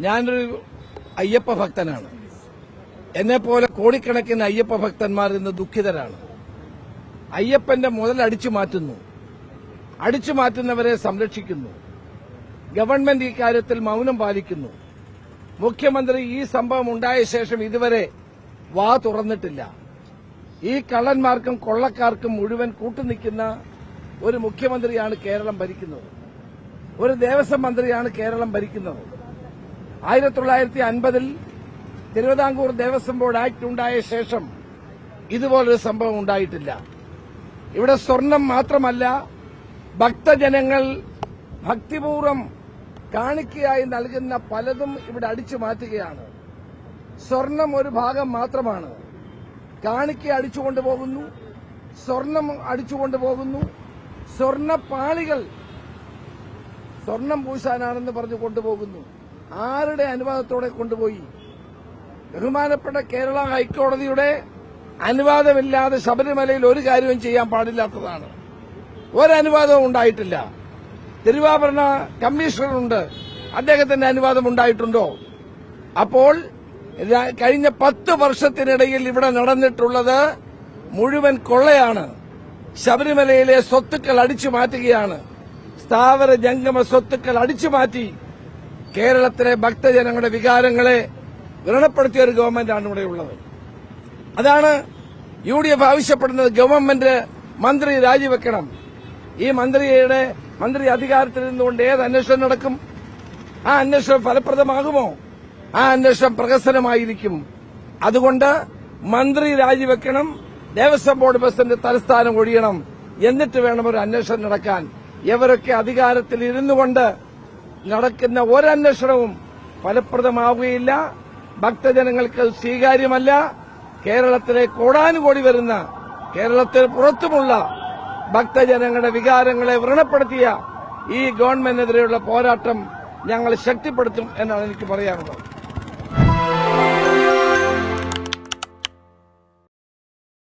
ഞാനൊരു അയ്യപ്പ ഭക്തനാണ്. എന്നെ പോലെ കോടിക്കണക്കിന് അയ്യപ്പ ഭക്തന്മാർ ഇന്ന് ദുഃഖിതരാണ്. അയ്യപ്പന്റെ മുതൽ അടിച്ചു മാറ്റുന്നു. അടിച്ചു മാറ്റുന്നവരെ സംരക്ഷിക്കുന്നു. ഗവൺമെന്റ് ഇക്കാര്യത്തിൽ മൌനം പാലിക്കുന്നു. മുഖ്യമന്ത്രി ഈ സംഭവം ഉണ്ടായ ശേഷം ഇതുവരെ വാ തുറന്നിട്ടില്ല. ഈ കള്ളന്മാർക്കും കൊള്ളക്കാർക്കും മുഴുവൻ കൂട്ടുനിൽക്കുന്ന ഒരു മുഖ്യമന്ത്രിയാണ് കേരളം ഭരിക്കുന്നത്. ഒരു ദേവസ്വം മന്ത്രിയാണ് കേരളം ഭരിക്കുന്നത്. ആയിരത്തി തൊള്ളായിരത്തി അൻപതിൽ തിരുവിതാംകൂർ ദേവസ്വം ബോർഡ് ആക്ട് ഉണ്ടായ ശേഷം ഇതുപോലൊരു സംഭവം ഉണ്ടായിട്ടില്ല. ഇവിടെ സ്വർണം മാത്രമല്ല ഭക്തജനങ്ങൾ ഭക്തിപൂർവം കാണിക്കയായി നൽകുന്ന പലതും ഇവിടെ അടിച്ചു മാറ്റുകയാണ്. സ്വർണം ഒരു ഭാഗം മാത്രമാണ്. കാണിക്ക അടിച്ചുകൊണ്ടുപോകുന്നു സ്വർണം അടിച്ചുകൊണ്ടുപോകുന്നു സ്വർണപ്പാളികൾ സ്വർണം പൂശാനാണെന്ന് പറഞ്ഞു കൊണ്ടുപോകുന്നു. ആരുടെ അനുവാദത്തോടെ കൊണ്ടുപോയി? ബഹുമാനപ്പെട്ട കേരള ഹൈക്കോടതിയുടെ അനുവാദമില്ലാതെ ശബരിമലയിൽ ഒരു കാര്യവും ചെയ്യാൻ പാടില്ലാത്തതാണ്. ഒരനുവാദവും ഉണ്ടായിട്ടില്ല. തിരുവാഭരണ കമ്മീഷണറുണ്ട്. അദ്ദേഹത്തിന്റെ അനുവാദം ഉണ്ടായിട്ടുണ്ടോ? അപ്പോൾ കഴിഞ്ഞ പത്ത് വർഷത്തിനിടയിൽ ഇവിടെ നടന്നിട്ടുള്ളത് മുഴുവൻ കൊള്ളയാണ്. ശബരിമലയിലെ സ്വത്തുക്കൾ അടിച്ചു മാറ്റുകയാണ്. സ്ഥാവര ജംഗമ സ്വത്തുക്കൾ അടിച്ചു മാറ്റി. കേരളത്തിലെ ഭക്തജനങ്ങളുടെ വികാരങ്ങളെ വ്രണപ്പെടുത്തിയ ഒരു ഗവൺമെന്റാണ് ഇവിടെയുള്ളത് അതാണ് യു ഡി എഫ് ആവശ്യപ്പെടുന്നത് ഗവൺമെന്റ് മന്ത്രി രാജിവെക്കണം. ഈ മന്ത്രിയുടെ മന്ത്രി അധികാരത്തിൽ നിന്നുകൊണ്ട് ഏത് അന്വേഷണം നടക്കും? ആ അന്വേഷണം ഫലപ്രദമാകുമോ? ആ അന്വേഷണം പ്രഹസനമായിരിക്കും. അതുകൊണ്ട് മന്ത്രി രാജിവെക്കണം ദേവസ്വം ബോർഡ് പ്രസിഡന്റ് തലസ്ഥാനം ഒഴിയണം. എന്നിട്ട് വേണം ഒരു അന്വേഷണം നടക്കാൻ. എവരൊക്കെ അധികാരത്തിൽ ഇരുന്നു കൊണ്ട് നടക്കുന്ന ഒരന്വേഷണവും ഫലപ്രദമാവുകയില്ല. ഭക്തജനങ്ങൾക്ക് സ്വീകാര്യമല്ല. കേരളത്തിലെ കോടാനുകോടി വരുന്ന കേരളത്തിൽ പുറത്തുമുള്ള ഭക്തജനങ്ങളുടെ വികാരങ്ങളെ വ്രണപ്പെടുത്തിയ ഈ ഗവൺമെന്റിനെതിരെയുള്ള പോരാട്ടം ഞങ്ങൾ ശക്തിപ്പെടുത്തും എന്നാണ് എനിക്ക് പറയാനുള്ളത്.